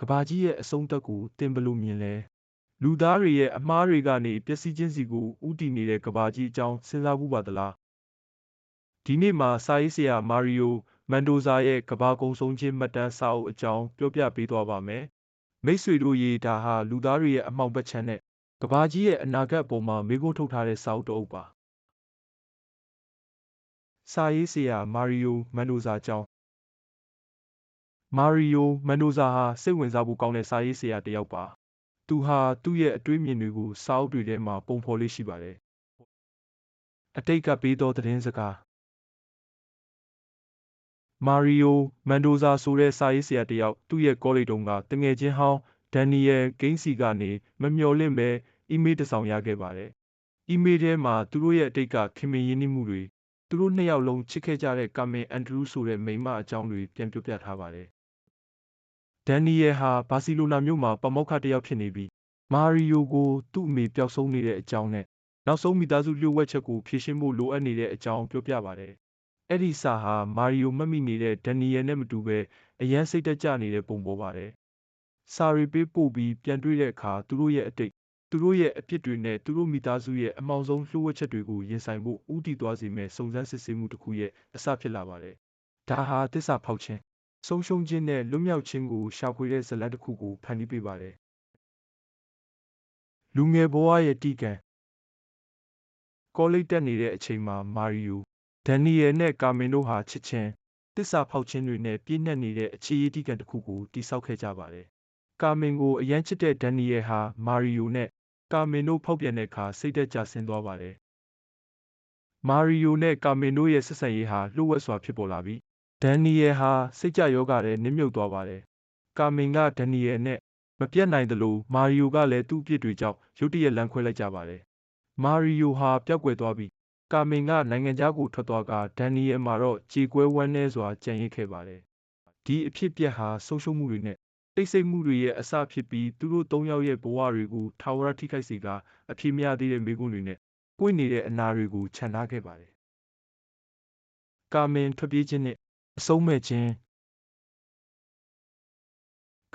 ကဘာကြီးရဲ့အဆုံးသက်ကိုတင်ဘယ်လို့မြင်လဲလူသားတွေရဲ့အမှားတွေကနေပျက်စီးခြင်းစီကိုဥတည်နေတဲ့ကဘာကြီးအကြောင်းစဉ်းစားဘူးပါသလားဒီနေ့မှာစာရေးဆရာမာရီယိုမန်ဒိုဇာရဲ့ကဘာကုံဆုံးခြင်းမှတ်တမ်းစာအုပ်အကြောင်းပြောပြပေးသွားပါမယ်မိတ်ဆွေတို့ရေဒါဟာလူသားတွေရဲ့အမှောင်ဘက်ချမ်းနဲ့ကဘာကြီးရဲ့အနာဂတ်အပေါ်မှာမေးခွန်းထုတ်ထားတဲ့စာအုပ်တစ်အုပ်ပါစာရေးဆရာမာရီယိုမန်ဒိုဇာကြောင်း မာရီယို မန်ဒိုဇာဟာ စိတ်ဝင်စားဖို့ကောင်းတဲ့ စာရေးဆရာတစ်ယောက်ပါ သူဟာ သူ့ရဲ့အတွေးမြင်တွေကို စာအုပ်တွေထဲမှာ ပုံဖော်လေးရှိပါတယ် အတိတ်ကပေးသော သတင်းစကား မာရီယို မန်ဒိုဇာဆိုတဲ့ စာရေးဆရာတစ်ယောက် သူ့ရဲ့ကောလိပ်တုန်းကတငယ်ချင်းဟောင်း ဒန်နီယယ်ဂိန်းစီကနေ မမျှော်လင့်ပဲအီးမေးလ်တစ်စောင်ရခဲ့ပါတယ် အီးမေးလ်ထဲမှာ သူတို့ရဲ့ အတိတ်က ခင်မင်ရင်းနှီးမှုတွေ သူတို့နှစ်ယောက်လုံး ချစ်ခဲ့ကြတဲ့ ကာမင် အန်ဒရူးဆိုတဲ့ မိန်းမအကြောင်းတွေ ပြန်ပြောပြထားပါတယ် ဒန်နီယယ်ဟာဘာစီလိုနာမြို့မှာပမောက္ခတစ်ယောက်ဖြစ်နေပြီးမာရီယိုကိုသူ့အမေပျောက်ဆုံးနေတဲ့အကြောင်းနဲ့နောက်ဆုံးမိသားစုလျှို့ဝှက်ချက်ကိုဖြေရှင်းဖို့လိုအပ်နေတဲ့အကြောင်းပြောပြပါတယ်။အဲ့ဒီစာဟာမာရီယိုမှတ်မိနေတဲ့ဒန်နီယယ်နဲ့မတူဘဲအရန်စိတ်တက်ကြနေတဲ့ပုံပေါ်ပါတယ်။စာရီပေးပို့ပြီးပြန်တွေ့တဲ့အခါသူတို့ရဲ့အတိတ်သူတို့ရဲ့အပြစ်တွေနဲ့သူတို့မိသားစုရဲ့အမောင်ဆုံးလျှို့ဝှက်ချက်တွေကိုရင်ဆိုင်ဖို့ဥတီသွားစေမဲ့စုံစမ်းစစ်ဆေးမှုတစ်ခုရဲ့အစဖြစ်လာပါတယ်။ဒါဟာတစ္ဆာဖောက်ခြင်း ဆုံးရှုံးခြင်းနဲ့လွတ်မြောက်ခြင်းကိုရှာဖွေတဲ့ဇာတ်လမ်းတစ်ခုကိုဖန်တီးပေးပါတယ်။လူငယ်ဘဝရဲ့တီကန်ကောလိပ်တက်နေတဲ့အချိန်မှာမာရီယိုဒန်နီယယ်နဲ့ကာမင်တို့ဟာချစ်ချင်းတစ္ဆာဖောက်ခြင်းတွေနဲ့ပြည့်နှက်နေတဲ့အခြေအတီကန်တစ်ခုကိုတိစောက်ခဲ့ကြပါတယ်။ကာမင်ကိုအရန်ချစ်တဲ့ဒန်နီယယ်ဟာမာရီယိုနဲ့ကာမင်တို့ဖောက်ပြန်တဲ့အခါစိတ်သက်သာဆင်းသွားပါတယ်။မာရီယိုနဲ့ကာမင်တို့ရဲ့ဆက်ဆံရေးဟာလှုပ်ဝက်စွာဖြစ်ပေါ်လာပြီး ဒန်နီယယ်ဟာ စိတ်ကြယောဂတဲ့နစ်မြုပ်သွားပါတယ်။ကာမင်က ဒန်နီယယ်နဲ့ မပြတ်နိုင်သလို မာရီယိုကလည်း သူ့အပြစ်တွေကြောင့် ရုတ်တရက် လမ်းခွဲလိုက်ကြပါတယ်။မာရီယိုဟာ ပျောက်ကွယ်သွားပြီး ကာမင်က နိုင်ငံခြားကို ထွက်သွားကဒန်နီယယ်မှာတော့ ကြေကွဲဝမ်းနည်းစွာကြံ့ရစ်ခဲ့ပါတယ်။ဒီအဖြစ်အပျက်ဟာ ဆုံးရှုံးမှုတွေနဲ့ တိတ်ဆိတ်မှုတွေရဲ့ အစဖြစ်ပြီး သူတို့သုံးယောက်ရဲ့ ဘဝတွေကို ထာဝရထိခိုက်စေကအဖြစ်မရသေးတဲ့မိကွန်းတွေနဲ့ပွင့်နေတဲ့အနာတွေကိုခြံထားခဲ့ပါတယ်။ကာမင်ထွက်ပြေးခြင်းနဲ့ အဆုံးမဲ့ခြင်း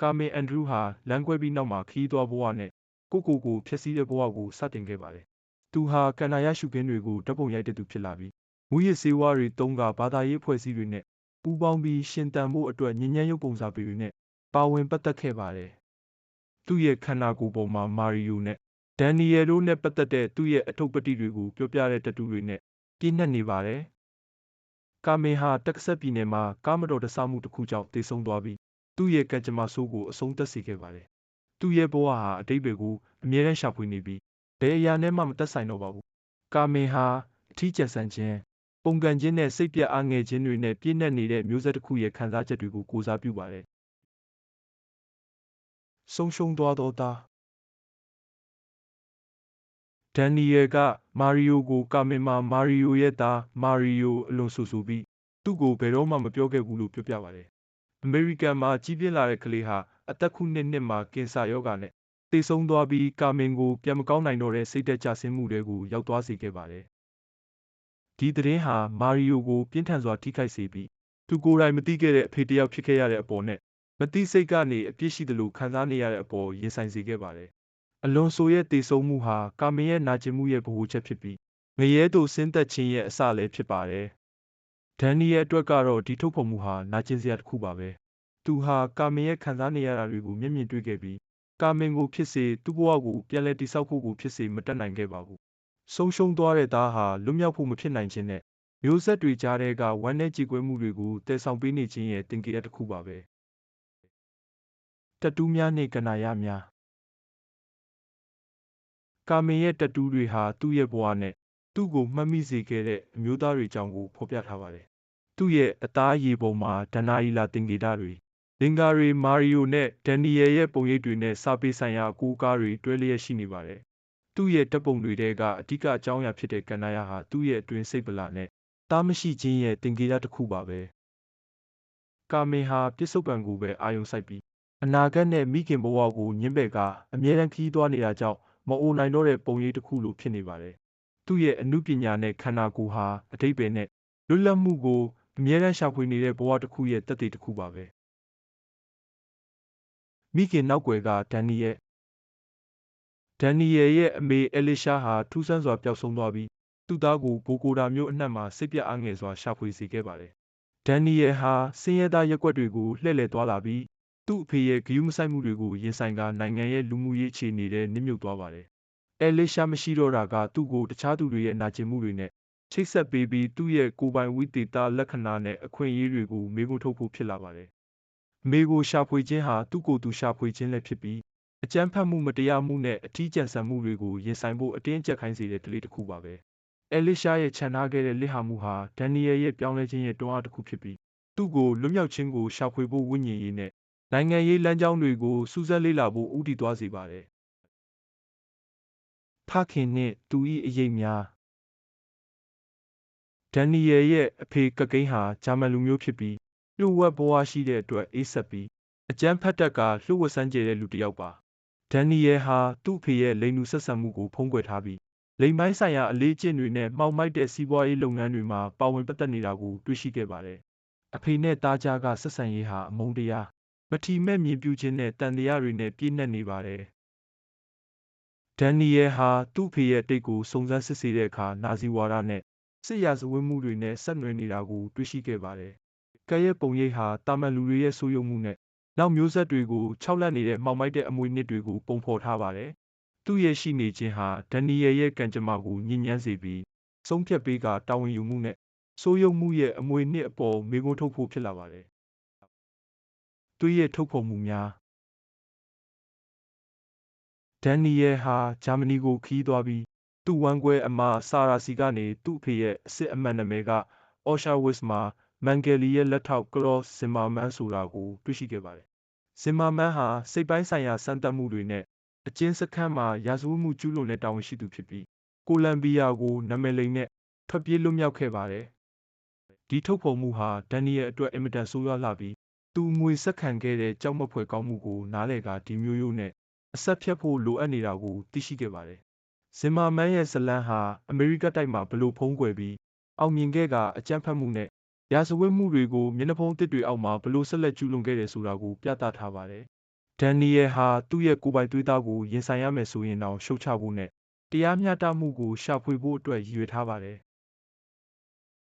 ကာမင်အန်ဒရူးဟာလမ်းကွဲပြီးနောက်မှာခီးသွားဘဝနဲ့ကိုကိုကိုဖျက်ဆီးတဲ့ဘဝကိုစတင်ခဲ့ပါတယ်။သူဟာကန္နာရရှုခင်းတွေကိုဓာတ်ပုံရိုက်တဲ့သူဖြစ်လာပြီးမူရစ်စေဝါတွေတုံးကဘာသာရေးအဖွဲ့အစည်းတွေနဲ့ပူးပေါင်းပြီးရှင်တန်ဖို့အတွက်ညဉ့်ညမ်းရုပ်ပုံစာပေတွေနဲ့ပါဝင်ပတ်သက်ခဲ့ပါတယ်။သူ့ရဲ့ခန္ဓာကိုယ်ပေါ်မှာမာရီယိုနဲ့ဒန်နီယယ်တို့နဲ့ပတ်သက်တဲ့သူ့ရဲ့အထုပ်ပတိတွေကိုပြောပြတဲ့တတူတွေနဲ့ပြည့်နှက်နေပါတယ်။ ကာမင်ဟာတက္ကဆက်ပြည်နယ်မှာကားမတော်တဆမှုတစ်ခုကြောင့်တေဆုံးသွားပြီးသူ့ရဲ့ကံကြမ္မာဆိုးကိုအဆုံးသတ်စေခဲ့ပါတယ်။သူ့ရဲ့ဘဝဟာအတိတ်တွေကိုအမြဲတမ်းရှာဖွေနေပြီးဘယ်အရာနဲ့မှမသက်ဆိုင်တော့ပါဘူး။ကာမင်ဟာအထီးကျန်ဆန်ခြင်းပုံကန်ခြင်းနဲ့စိတ်ပြတ်အားငယ်ခြင်းတွေနဲ့ပြည့်နှက်နေတဲ့မျိုးဆက်တစ်ခုရဲ့ခံစားချက်တွေကိုကိုစားပြုပါတယ်။ဆုံးရှုံးသွားသောသား ဒန်နီယယ်က မာရီယိုကို ကာမင်မှာမာရီယိုရဲ့သား မာရီယို အလွန်ဆူဆူပြီး သူ့ကို ဘယ်တော့မှ မပြောခဲ့ဘူးလို့ ပြောပြပါတယ်။အမေရိကန်မှာ ကြီးပြင်းလာတဲ့ကလေးဟာ အသက်ခုနှစ်နှစ်မှာ ကင်ဆာရောဂါနဲ့ သေဆုံးသွားပြီး ကာမင်ကို ပြန်မကောင်းနိုင်တော့တဲ့ စိတ်သက်ကြဆင်းမှုတွေကို ရောက်သွားစေခဲ့ပါတယ်။ဒီသတင်းဟာ မာရီယိုကို ပြင်းထန်စွာ ထိခိုက်စေပြီး သူကိုယ်တိုင် မသိခဲ့တဲ့ အဖေတယောက် ဖြစ်ခဲ့ရတဲ့အပေါ်နဲ့ မသိစိတ်ကနေ အပြစ်ရှိသလို ခံစားနေရတဲ့အပေါ် ရင်ဆိုင်စေခဲ့ပါတယ်။ အလွန်ဆိုရဲ့တေဆုံးမှုဟာကာမင်ရဲ့နာကျင်မှုရဲ့ဗဟိုချက်ဖြစ်ပြီးငရဲတို့ဆင်းသက်ခြင်းရဲ့အစလည်းဖြစ်ပါတယ်။ဒန်နီရဲ့အတွက်ကတော့ဒီထုတ်ဖော်မှုဟာနာကျင်စရာတစ်ခုပါပဲ။သူဟာကာမင်ရဲ့ခံစားနေရတာတွေကိုမျက်မြင်တွေ့ခဲ့ပြီးကာမင်ကိုဖြစ်စေသူ့ဘဝကိုပြန်လည်တည်ဆောက်ဖို့ကိုဖြစ်စေမတတ်နိုင်ခဲ့ပါဘူး။ဆုံးရှုံးသွားတဲ့သားဟာလွတ်မြောက်ဖို့မဖြစ်နိုင်ခြင်းနဲ့မျိုးဆက်တွေကြားထဲကဝမ်းနည်းကြေကွဲမှုတွေကိုတည်ဆောင်ပေးနေခြင်းရဲ့တင်ကြရတစ်ခုပါပဲ။တတူးများနှင့်ကနာရများ ကာမင်ရဲ့တတူးတွေဟာသူ့ရဲ့ဘဝနဲ့သူ့ကိုမှတ်မိစေခဲ့တဲ့အမျိုးသားတွေကြောင့်ကိုဖော်ပြထားပါတယ်။သူ့ရဲ့အသားအရည်ပုံမှာဒနာအီလာတင်ကြတာတွေလင်္ကာရီမာရီယိုနဲ့ဒန်နီယယ်ရဲ့ပုံရိပ်တွေနဲ့စာပေဆိုင်ရာအကူအကားတွေတွဲလျက်ရှိနေပါတယ်။သူ့ရဲ့တပ်ပုံတွေထဲကအဓိကအကြောင်းအရာဖြစ်တဲ့ကန္နာယဟာသူ့ရဲ့အတွင်းစိတ်ပလာနဲ့တားမရှိခြင်းရဲ့တင်ကေရတစ်ခုပါပဲ။ကာမင်ဟာပြစ္ဆုတ်ပံကိုပဲအာယုံစိုက်ပြီးအနာဂတ်နဲ့မိခင်ဘဝကိုညှင်းပယ်ကအမြဲတမ်းခီးသွားနေတာကြောင့် မအိုနိုင်တော့တဲ့ပုံရိပ်တစ်ခုလိုဖြစ်နေပါတယ်။သူ့ရဲ့အမှုပညာနဲ့ခန္ဓာကိုယ်ဟာအတိတ်ပဲနဲ့လွတ်လပ်မှုကိုအမြဲတမ်းရှာဖွေနေတဲ့ဘဝတစ်ခုရဲ့တသက်တစ်ခုပါပဲ။မိခင်နောက်ွယ်ကဒန်နီယယ်ဒန်နီယယ်ရဲ့အမေအလီရှာဟာထူးဆန်းစွာပျောက်ဆုံးသွားပြီးသူ့သားကိုဘိုကိုဒါမျိုးအနှံ့မှာစိတ်ပြအားငယ်စွာရှာဖွေစေခဲ့ပါတယ်ဒန်နီယယ်ဟာဆင်းရဲသားရက်ကွက်တွေကိုလှည့်လည်သွားလာပြီး သူ့အဖေရဲ့ဂရုမစိုက်မှုတွေကိုရင်ဆိုင်ကနိုင်ငံရဲ့လူမှုရေးအခြေအနေတွေနစ်မြုပ်သွားပါတယ်အဲလီရှာမရှိတော့တာကသူ့ကိုတခြားသူတွေရဲ့နာကျင်မှုတွေနဲ့ချိတ်ဆက်ပေးပြီးသူ့ရဲ့ကိုယ်ပိုင်ဝိသေသလက္ခဏာနဲ့အခွင့်အရေးတွေကိုမေးခွန်းထုတ်ဖို့ဖြစ်လာပါတယ်။မေကိုရှာဖွေခြင်းဟာသူ့ကိုယ်သူရှာဖွေခြင်းလည်းဖြစ်ပြီးအကြမ်းဖက်မှုမတရားမှုနဲ့အထီးကျန်ဆန်မှုတွေကိုရင်ဆိုင်ဖို့အတင်းအကျပ်ခိုင်းစေတဲ့ဒလေးတစ်ခုပါပဲ။အဲလီရှာရဲ့ခြံထားခဲ့တဲ့လစ်ဟာမှုဟာဒန်နီယယ်ရဲ့ပြောင်းလဲခြင်းရဲ့တွန်းအားတစ်ခုဖြစ်ပြီးသူ့ကိုလွတ်မြောက်ခြင်းကိုရှာဖွေဖို့ဝိညာဉ်ရေးနဲ့ နိုင်ငံရေးလမ်းကြောင်းတွေကိုစူးစမ်းလေ့လာဖို့ဦးတည်သွားစေပါတယ်။ဖခင်နှင့်သူ၏အရေးများဒန်နီယယ်ရဲ့အဖေကကိန်းဟာဂျာမန်လူမျိုးဖြစ်ပြီးလျှို့ဝှက်ဘဝရှိတဲ့အတွက်အေးဆက်ပြီးအကျန်းဖတ်တက်ကလျှို့ဝှက်စမ်းကြဲတဲ့လူတစ်ယောက်ပါဒန်နီယယ်ဟာသူ့အဖေရဲ့လိန်လူဆက်ဆံမှုကိုဖုံးကွယ်ထားပြီးလိမ်ပိုင်းဆိုင်ရာအလေးကျင့်တွေနဲ့မှောက်မိုက်တဲ့စီးပွားရေးလုပ်ငန်းတွေမှာပါဝင်ပတ်သက်နေတာကိုတွေ့ရှိခဲ့ပါတယ်အဖေနဲ့သားကြားကဆက်ဆံရေးဟာအမုန်းတရား မထီမဲ့မြင်ပြူခြင်းနဲ့တန်တရားတွေနဲ့ပြည့်နှက်နေပါတယ်ဒန်နီယယ်ဟာသူ့ဖေရဲ့တိတ်ကိုစုံစမ်းစစ်ဆေးတဲ့အခါနာဇီဝါဒနဲ့စစ်ရာဇဝတ်မှုတွေနဲ့ဆက်နွယ်နေတာကိုတွေ့ရှိခဲ့ပါတယ်။ကဲရဲ့ပုံရိပ်ဟာတာမန်လူတွေရဲ့ဆိုးရုံမှုနဲ့နောက်မျိုးဆက်တွေကိုခြောက်လန့်နေတဲ့မှောင်မိုက်တဲ့အမွေနှစ်တွေကိုပုံဖော်ထားပါတယ်။သူ့ရဲ့ရှိနေခြင်းဟာဒန်နီယယ်ရဲ့ကံကြမ္မာကိုညှဉ်းညမ်းစေပြီးဆုံးဖြတ်ပေးကတာဝန်ယူမှုနဲ့ဆိုးရုံမှုရဲ့အမွေနှစ်အပေါ်မေးခွန်းထုတ်ဖို့ဖြစ်လာပါတယ်။ သူ့ရဲ့ထုတ်ဖော်မှုများဒန်နီယယ်ဟာဂျာမနီကိုခီးသွားပြီးသူ့ဝမ်းကွဲအမဆာရာစီကနေသူ့အဖေရဲ့အစ်စ်အမှန်နာမည်ကအော်ရှာဝစ်မှာမန်ဂယ်လီရဲ့လက်ထောက်ကလော့ဇင်မာမန်ဆိုတာကိုတွေ့ရှိခဲ့ပါတယ်။ဇင်မာမန်ဟာစိတ်ပိုင်းဆိုင်ရာစမ်းသပ်မှုတွေနဲ့အကျဉ်းစခန်းမှာရာဇဝတ်မှုကျူးလွန်တဲ့တာဝန်ရှိသူဖြစ်ပြီးကိုလံဘီယာကိုနာမည်လိမ်နဲ့ထွက်ပြေးလွတ်မြောက်ခဲ့ပါတယ်။ဒီထုတ်ဖော်မှုဟာဒန်နီယယ်အတွက်အင်မတန်ဆိုးရွားလာပြီး သူငွေဆက်ခံခဲ့တဲ့ကြောက်မက်ဖွယ်ကောင်းမှုကိုနားလည်ကဒီမျိုးရိုးနဲ့အဆက်ဖြတ်ဖို့လိုအပ်နေတာကိုသိရှိခဲ့ပါတယ်ဇင်မာမန်ရဲ့ဇလန်းဟာအမေရိကတိုက်မှာဘလို့ဖုံးကွယ်ပြီးအောင်မြင်ခဲ့ကအကြမ်းဖက်မှုနဲ့ရာဇဝတ်မှုတွေကိုမျက်နှာဖုံးတစ်တွေအောက်မှာဘလို့ဆက်လက်ကျူးလွန်ခဲ့တယ်ဆိုတာကိုပြသထားပါတယ်။ဒန်နီယယ်ဟာသူ့ရဲ့ကိုယ်ပိုင်သွေးသားကိုရင်ဆိုင်ရမယ်ဆိုရင်တော့ရှုတ်ချဖို့နဲ့တရားမျှတမှုကိုရှာဖွေဖို့အတွက်ရည်ရွယ်ထားပါတယ်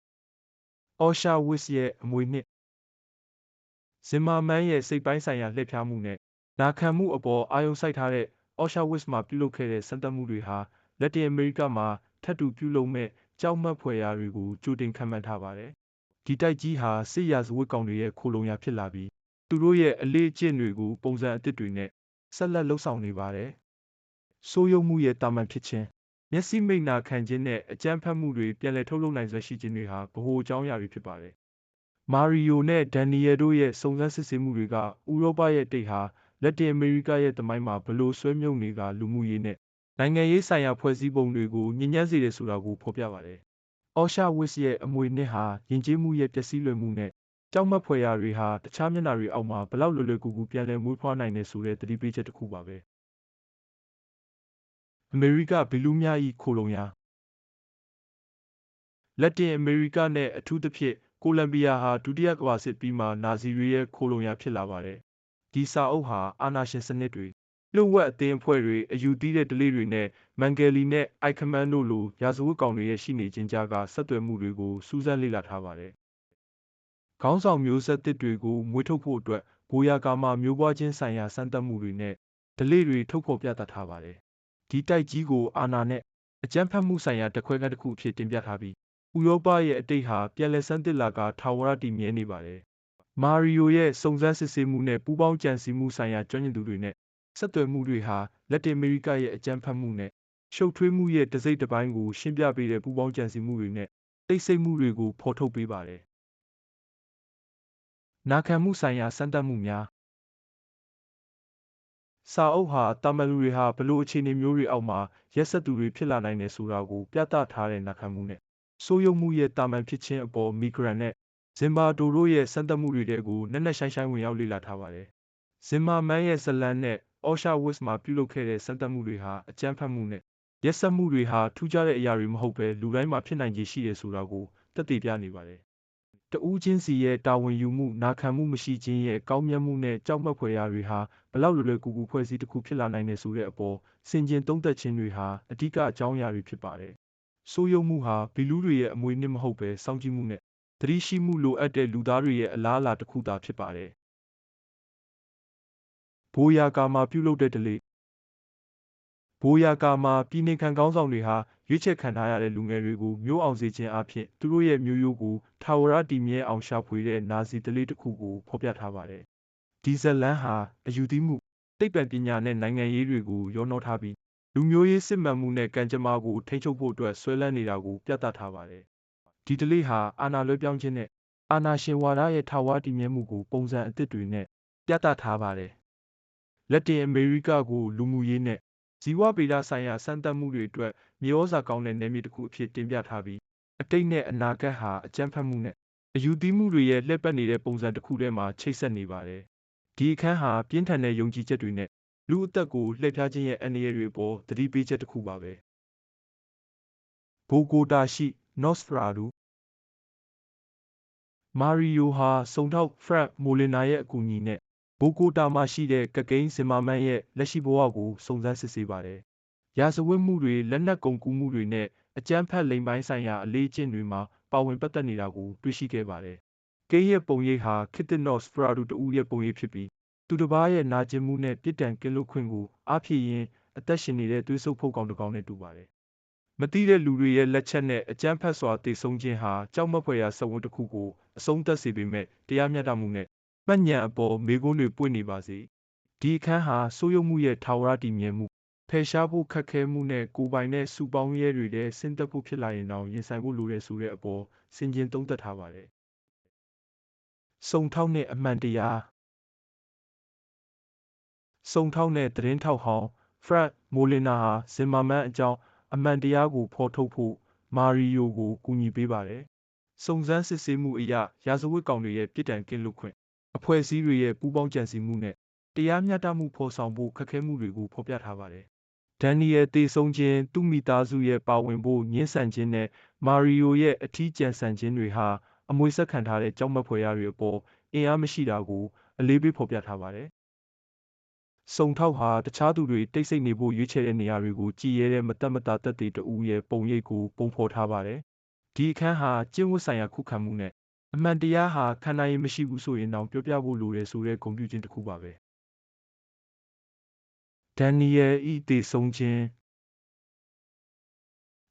။အော်ရှာဝစ်ရဲ့အမွေနှစ် ဇင်မာမန်ရဲ့စိတ်ပိုင်းဆိုင်ရာလှည့်ဖျားမှုနဲ့နာခံမှုအပေါ်အာရုံစိုက်ထားတဲ့အော်ရှာဝစ်မှာပြုလုပ်ခဲ့တဲ့စမ်းသပ်မှုတွေဟာလက်တင်အမေရိကမှာထပ်တူပြုလုပ်မဲ့ကြောက်မက်ဖွယ်ရာတွေကိုကြိုတင်ခန့်မှန်းထားပါတယ်။ဒီတိုက်ကြီးဟာစစ်ရာဇဝတ်ကောင်တွေရဲ့ခိုလုံရာဖြစ်လာပြီးသူတို့ရဲ့အလေးအကျင့်တွေကိုပုံစံအသစ်တွေနဲ့ဆက်လက်လှုပ်ဆောင်နေပါတယ်။ဆိုးရုံမှုရဲ့တာမန်ဖြစ်ခြင်းမျက်စိမိတ်နာခံခြင်းနဲ့အကြမ်းဖက်မှုတွေပြန်လည်ထုတ်လုပ်နိုင်စွမ်းရှိခြင်းတွေဟာဗဟိုအကြောင်းအရာတွေဖြစ်ပါတယ်။ မာရီယိုနဲ့ဒန်နီယယ်တို့ရဲ့စုံစမ်းစစ်ဆေးမှုတွေက ဥရောပရဲ့တိတ်ဟာလက်တင်အမေရိကရဲ့သမိုင်းမှာဘလို့ဆွဲမြုပ်နေကလူမှုရေးနဲ့နိုင်ငံရေးဆိုင်ရာဖွဲ့စည်းပုံတွေကိုညှဉ်းညမ်းစေတယ်ဆိုတာကိုဖော်ပြပါတယ်။အော်ရှာဝစ်ရဲ့အမွေနှစ်ဟာယဉ်ကျေးမှုရဲ့ပျက်စီးလွယ်မှုနဲ့ကြောက်မက်ဖွယ်ရာတွေဟာတခြားမျက်နှာတွေအောက်မှာဘလောက်လွယ်လွယ်ကူကူပြန်လည်မွေးဖွားနိုင်တယ်ဆိုတဲ့သတိပေးချက်တစ်ခုပါပဲ။အမေရိကဘီလူးများ၏ခိုလုံရာလက်တင်အမေရိကနဲ့အထူးသဖြင့် ကိုလံဘီယာဟာဒုတိယကမ္ဘာစစ်ပြီးမှနာဇီတွေရဲ့ခိုလုံရာဖြစ်လာပါတယ်ဒီစာအုပ်ဟာအာနာရှင်စနစ်တွေလျှို့ဝှက်အသင်းအဖွဲ့တွေအယူသီးတဲ့ဒလေးတွေနဲ့မန်ဂယ်လီနဲ့အိုက်ခမန်တို့လိုရာဇဝတ်ကောင်တွေရဲ့ရှိနေခြင်းကြားကဆက်သွယ်မှုတွေကိုစူးစမ်းလေ့လာထားပါတယ်။ခေါင်းဆောင်မျိုးဆက်သစ်တွေကိုမွေးထုတ်ဖို့အတွက်ဘိုးယာကာမမျိုးပွားခြင်းဆိုင်ရာစမ်းသပ်မှုတွေနဲ့ဒလေးတွေထုတ်ဖော်ပြသထားပါတယ်။ဒီတိုက်ကြီးကိုအာနာနဲ့အကြမ်းဖက်မှုဆိုင်ရာတခွဲကန်းတစ်ခုအဖြစ်တင်ပြထားပြီး ဥရောပရဲ့အတိတ်ဟာ ပြန်လည်ဆန်းသစ်လာကထာဝရတည်မြဲနေပါတယ် မာရီယိုရဲ့ စုံစမ်းစစ်ဆေးမှုနဲ့ ပူးပေါင်းကြံစည်မှုဆိုင်ရာ ကျွမ်းကျင်သူတွေနဲ့ ဆက်သွယ်မှုတွေဟာ လက်တင်အမေရိကရဲ့ အကြမ်းဖက်မှုနဲ့ ရှုပ်ထွေးမှုရဲ့ တစိမ့်တစ်ပိုင်းကို ရှင်းပြပေးတဲ့ ပူးပေါင်းကြံစည်မှုတွေနဲ့ တိတ်ဆိတ်မှုတွေကို ဖော်ထုတ်ပေးပါတယ်။နာခံမှုဆိုင်ရာ စမ်းသပ်မှုများ စာအုပ်ဟာတာမန်လူတွေဟာဘလို့အခြေအနေမျိုးတွေအောက်မှာ ရက်ဆက်သူတွေ ဖြစ်လာနိုင်တယ်ဆိုတာကို ပြသထားတဲ့ နာခံမှုနဲ့ စိုးရုံမှုရဲ့တာမန်ဖြစ်ခြင်းအပေါ်မီဂရန်နဲ့ဇင်ဘာတိုတို့ရဲ့စမ်းသပ်မှုတွေတဲကိုနက်နက်ရှိုင်းရှိုင်းဝင်ရောက်လေ့လာထားပါတယ်။ဇင်မာမန်ရဲ့ဇလန်နဲ့အော်ရှာဝစ်မှာပြုလုပ်ခဲ့တဲ့စမ်းသပ်မှုတွေဟာအကြမ်းဖက်မှုနဲ့ရက်စက်မှုတွေဟာထူးခြားတဲ့အရာတွေမဟုတ်ဘဲလူတိုင်းမှာဖြစ်နိုင်ခြေရှိတယ်ဆိုတာကိုသက်သေပြနေပါတယ်တဦးချင်းစီရဲ့တာဝန်ယူမှုနာခံမှုမရှိခြင်းရဲ့ကောင်းမြတ်မှုနဲ့ကြောက်မက်ဖွယ်ရာတွေဟာဘလောက်လွယ်လွယ်ကူကူဖွဲ့စည်းတစ်ခုဖြစ်လာနိုင်တယ်ဆိုတဲ့အပေါ်စင်ကျင်သုံးသပ်ခြင်းတွေဟာအဓိကအကြောင်းအရာတွေဖြစ်ပါတယ်။ ဆိုးရုံမှုဟာဘီလူးတွေရဲ့အမွေနှစ်မဟုတ်ပဲစောင့်ကြည့်မှုနဲ့သတိရှိမှုလိုအပ်တဲ့လူသားတွေရဲ့အလားအလာတစ်ခုသာဖြစ်ပါတယ်။ဘိုးယာကာမှာပြုလုပ်တဲ့ဒလေဘိုးယာကာမှာပြည်နေခံကောင်းဆောင်တွေဟာရွေးချယ်ခံထားရတဲ့လူငယ်တွေကိုမျိုးအောင်စေခြင်းအပြင်သူတို့ရဲ့မျိုးရိုးကိုထာဝရတည်မြဲအောင်ရှာဖွေတဲ့နာစီတလေးတစ်ခုကိုဖော်ပြထားပါတယ်။ဒီဇလန်ဟာအယူသီးမှုသိပ္ပံပညာနဲ့နိုင်ငံရေးတွေကိုရောနှောထားပြီး လူမျိုးရေးစစ်မှန်မှုနဲ့ကံကြမ္မာကိုထိန်းချုပ်ဖို့အတွက်ဆွဲလန်းနေတာကိုပြသထားပါတယ်။ဒီတလေးဟာအာဏာလွှဲပြောင်းခြင်းနဲ့အာဏာရှင်ဝါဒရဲ့ထာဝရတည်မြဲမှုကိုပုံစံအသစ်တွေနဲ့ပြသထားပါတယ်။လက်တင်အမေရိကကိုလူမှုရေးနဲ့ဇီဝဗေဒဆိုင်ရာစမ်းသပ်မှုတွေအတွက်မြေဩဇာကောင်းတဲ့နယ်မြေတစ်ခုအဖြစ်တင်ပြထားပြီးအတိတ်နဲ့အနာဂတ်ဟာအကြမ်းဖက်မှုနဲ့အယူသီးမှုတွေရဲ့လှည့်ပတ်နေတဲ့ပုံစံတစ်ခုထဲမှာချိတ်ဆက်နေပါတယ်။ဒီအခန်းဟာပြင်းထန်တဲ့ယုံကြည်ချက်တွေနဲ့ လူအသက်ကိုလှည့်ဖြားခြင်းရဲ့အန္တရာယ်တွေပေါ်သတိပေးချက်တစ်ခုပါပဲ။ဘိုဂိုတာရှိ Nosferatu မာရီယိုဟာစုံထောက်ဖရက်မိုလင်နာရဲ့အကူအညီနဲ့ဘိုဂိုတာမှာရှိတဲ့ကကိန်းဇင်မာမန်ရဲ့လက်ရှိဘဝကိုစုံစမ်းစစ်ဆေးပါတယ်။ရာဇဝတ်မှုတွေလက်နက်ကုန်ကူးမှုတွေနဲ့အကြမ်းဖက်လိမ်ပိုင်းဆိုင်ရာအလေးအကျင့်တွေမှာပါဝင်ပတ်သက်နေတာကိုတွေ့ရှိခဲ့ပါတယ်။ကိန်းရဲ့ပုံရိပ်ဟာခစ်တစ်နော့စဖရာဒူတူရဲ့ပုံရိပ်ဖြစ်ပြီး သူတစ်ပါးရဲ့နာကျင်မှုနဲ့ပြစ်ဒဏ်ကင်းလွတ်ခွင့်ကိုအားဖြည့်ရင်းအသက်ရှင်နေတဲ့သွေးဆုပ်ဖုတ်ကောင်တစ်ကောင်နဲ့တူပါတယ်။မတိတဲ့လူတွေရဲ့လက်ချက်နဲ့အကြမ်းဖက်စွာတည်ဆုံခြင်းဟာကြောက်မက်ဖွယ်ရာစဝန်းတစ်ခုကိုအဆုံးသတ်စေပေမဲ့တရားမျှတမှုနဲ့မှတ်ဉာဏ်အပေါ်မေးခွန်းတွေပွင့်နေပါစေ။ဒီအခန်းဟာစိုးရုံမှုရဲ့ထာဝရတည်မြဲမှုဖယ်ရှားဖို့ခက်ခဲမှုနဲ့ကိုယ်ပိုင်တဲ့စုပေါင်းရဲတွေတဲ့ဆင်းသက်ဖို့ဖြစ်လာရင်တော့ရင်ဆိုင်ဖို့လိုတယ်ဆိုတဲ့အပေါ်စင်ကျင်သုံးသပ်ထားပါတယ်။စုံထောက်နဲ့အမှန်တရား စုံထောက်နဲ့သတင်းထောက်ဟောင်းဖရက်မိုလင်နာဟာဇင်မာမန်အကြောင်း အမှန်တရားကို ဖော်ထုတ်ဖို့မာရီယိုကို ကူညီပေးပါတယ်။စုံစမ်းစစ်ဆေးမှုအရ ရာဇဝတ်ကောင်တွေရဲ့ ပြစ်ဒဏ်ကင်းလွတ်ခွင့် အဖွဲ့အစည်းတွေရဲ့ ပူးပေါင်းကြံစည်မှုနဲ့ တရားမျှတမှုဖော်ဆောင်ဖို့ ခက်ခဲမှုတွေကို ဖော်ပြထားပါတယ်။ဒန်နီယယ်တေဆုံးခြင်း သူ့မိသားစုရဲ့ ပါဝင်ဖို့ညှင်းဆန်ခြင်းနဲ့မာရီယိုရဲ့ အထီးကျန်ဆန်ခြင်းတွေဟာ အမွေဆက်ခံထားတဲ့ ကြောက်မက်ဖွယ်ရာတွေအပေါ် အင်အားမရှိတာကို အလေးပေးဖော်ပြထားပါတယ်။ စုံထောက်ဟာတခြားသူတွေတိတ်ဆိတ်နေဖို့ရွေးချယ်တဲ့နေရာတွေကိုကြည်ရဲတဲ့မတတ်မတာတက်တဲ့တူရဲ့ပုံရိပ်ကိုပုံဖော်ထားပါတယ်။ဒီအခန်းဟာကျင့်ဝတ်ဆိုင်ရာခုခံမှုနဲ့အမှန်တရားဟာခန္ဓာရည်မရှိဘူးဆိုရင်တော့ပြောပြဖို့လိုတယ်ဆိုတဲ့ဂုဏ်ပြုခြင်းတစ်ခုပါပဲဒန်နီယယ်ဤတည်ဆုံးခြင်း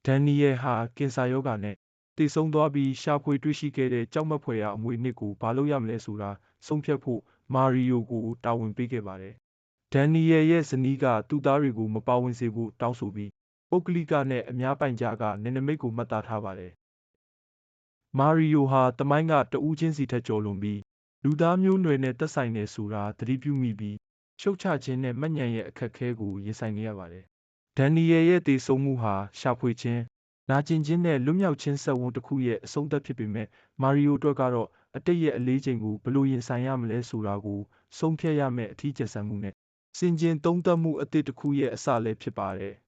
ဒန်နီယယ်ဟာကင်ဆာရောဂါနဲ့တည်ဆုံးသွားပြီးရှာဖွေတွေ့ရှိခဲ့တဲ့ကြောက်မက်ဖွယ်ရာအမွေနှစ်ကိုဘာလို့ရမလဲဆိုတာဆုံးဖြတ်ဖို့မာရီယိုကိုတာဝန်ပေးခဲ့ပါတယ် ဒန်နီယယ်ရဲ့ဇနီးက သူ့သားတွေကို မပါဝင်စေဖို့ တောင်းဆိုပြီး ပုဂ္ဂလိကနဲ့ အများပိုင်ကြားက နယ်နိမိတ်ကို မှတ်သားထားပါတယ် မာရီယိုဟာတမိုင်းက တဦးချင်းစီထက်ကျော်လွန်ပြီး လူသားမျိုးနွယ်နဲ့ သက်ဆိုင်နေဆိုတာ သတိပြုမိပြီး ရှုတ်ချခြင်းနဲ့မညံရဲ့ အခက်အခဲကို ရင်ဆိုင်နေရပါတယ်။ဒန်နီယယ်ရဲ့တည်ဆုံမှုဟာ ရှာဖွေခြင်း နာကျင်ခြင်းနဲ့ လွတ်မြောက်ခြင်းဆက်ဝန်းတစ်ခုရဲ့ အဆုံးသတ်ဖြစ်ပေမဲ့မာရီယိုအတွက်ကတော့ အတိတ်ရဲ့ အလေးချိန်ကို ဘယ်လိုရင်ဆိုင်ရမလဲဆိုတာကို ဆုံးဖြတ်ရမယ့် အထီးကျန်ဆန်မှုနဲ့ စင်ကျင်သုံးသပ်မှုအသစ်တစ်ခုရဲ့အစလည်းဖြစ်ပါတယ်။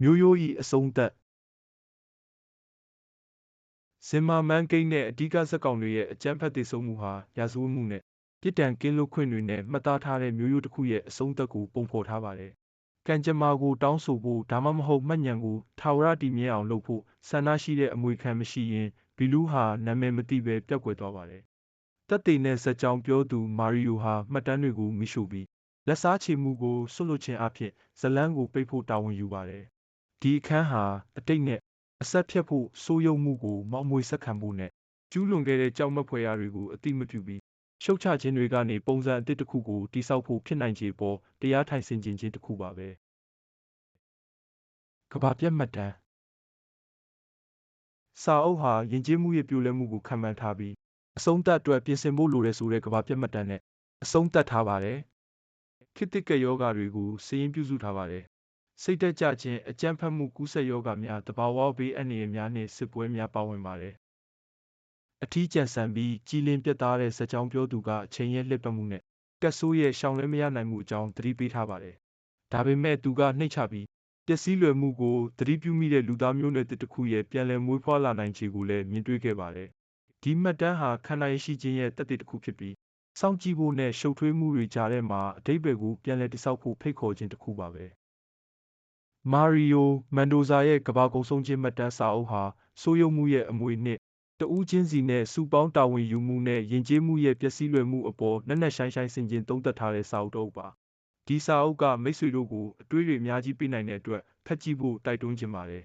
မျိုးရိုးဤအဆုံးသတ်ဇင်မာမန်ကိန်းနဲ့အဓိကဇက်ကောင်တွေရဲ့အကြမ်းဖက်တည်ဆုံမှုဟာရာဇဝတ်မှုနဲ့ပြစ်ဒဏ်ကင်းလွတ်ခွင့်တွေနဲ့မှတ်သားထားတဲ့မျိုးရိုးတစ်ခုရဲ့အဆုံးသတ်ကိုပုံဖော်ထားပါတယ်။ကံကြမ္မာကိုတောင်းဆိုဖို့ဒါမှမဟုတ်မှတ်ဉဏ်ကိုထာဝရတည်မြဲအောင်လုပ်ဖို့ဆန္ဒရှိတဲ့အမွေခံမရှိရင်ဘီလူးဟာနာမည်မသိပဲပျောက်ကွယ်သွားပါတယ်။ တက်တေနဲ့ဇက်ကြောင်ပြောသူမာရီယိုဟာမှတ်တမ်းတွေကိုမိရှုပြီးလက်စားချေမှုကိုဆွတ်လွတ်ခြင်းအဖြစ်ဇလန်းကိုပိတ်ဖို့တာဝန်ယူပါတယ်။ဒီအခန်းဟာအတိတ်နဲ့အဆက်ဖြတ်ဖို့စိုးရုံမှုကိုမောက်မွေဆက်ခံဖို့နဲ့ကျူးလွန်ခဲ့တဲ့ကြောက်မက်ဖွယ်ရာတွေကိုအတိမပြုပြီးရှုတ်ချခြင်းတွေကနေပုံစံအသစ်တစ်ခုကိုတိစောက်ဖို့ဖြစ်နိုင်ခြေပေါ်တရားထိုင်ဆင်ခြင်ခြင်းတစ်ခုပါပဲကဘာပြတ်မှတ်တမ်းစာအုပ်ဟာယဉ်ကျေးမှုရဲ့ပြိုလဲမှုကိုခံမှန်းထားပြီး အဆုံးသတ်အတွက်ပြင်ဆင်ဖို့လိုတယ်ဆိုတဲ့ကဘာပြတ်မှတ်တမ်းနဲ့အဆုံးသတ်ထားပါတယ်ခေတ်သစ်ကယောဂါတွေကိုစည်ရင်ပြုစုထားပါတယ်စိတ်တက်ကြခြင်းအကြမ်းဖက်မှုကူးစက်ရောဂါများတဘာဝဘေးအန္တရာယ်များနှင့်စစ်ပွဲများပါဝင်ပါတယ်အထီးကျန်ဆန်ပြီးကြည်လင်ပြတ်သားတဲ့စကြောင်းပြောသူကအချိန်ရဲ့လှည့်ပတ်မှုနဲ့ကတ်ဆိုးရဲ့ရှောင်လွှဲမရနိုင်မှုအကြောင်းသတိပေးထားပါတယ်။ဒါပေမဲ့သူကနှိမ့်ချပြီးပျက်စီးလွယ်မှုကိုသတိပြုမိတဲ့လူသားမျိုးနွယ်သစ်တစ်ခုရဲ့ပြန်လည်မွေးဖွားလာနိုင်ခြေကိုလည်းမြင်တွေ့ခဲ့ပါတယ်။ ဒီမှတ်တမ်းဟာခန္ဓာရရှိခြင်းရဲ့တသက်တစ်ခုဖြစ်ပြီးစောင့်ကြည့်ဖို့နဲ့ရှုပ်ထွေးမှုတွေကြားထဲမှာအတိတ်ဘယ်ကိုပြန်လည်တိဆောက်ဖို့ဖိတ်ခေါ်ခြင်းတစ်ခုပါပဲ။မာရီယိုမန်ဒိုဇာရဲ့ကဘာကုံဆုံးခြင်းမှတ်တမ်းစာအုပ်ဟာဆိုးရုံမှုရဲ့အမွေနှစ်တဦးချင်းစီနဲ့စုပေါင်းတာဝန်ယူမှုနဲ့ယဉ်ကျေးမှုရဲ့ပျက်စီးလွယ်မှုအပေါ်နက်နက်ရှိုင်းရှိုင်းဆင်ခြင်သုံးသပ်ထားတဲ့စာအုပ်တစ်အုပ်ပါ။ဒီစာအုပ်ကမိတ်ဆွေတို့ကိုအတွေးတွေအများကြီးပေးနိုင်တဲ့အတွက်ဖတ်ကြည့်ဖို့တိုက်တွန်းချင်ပါတယ်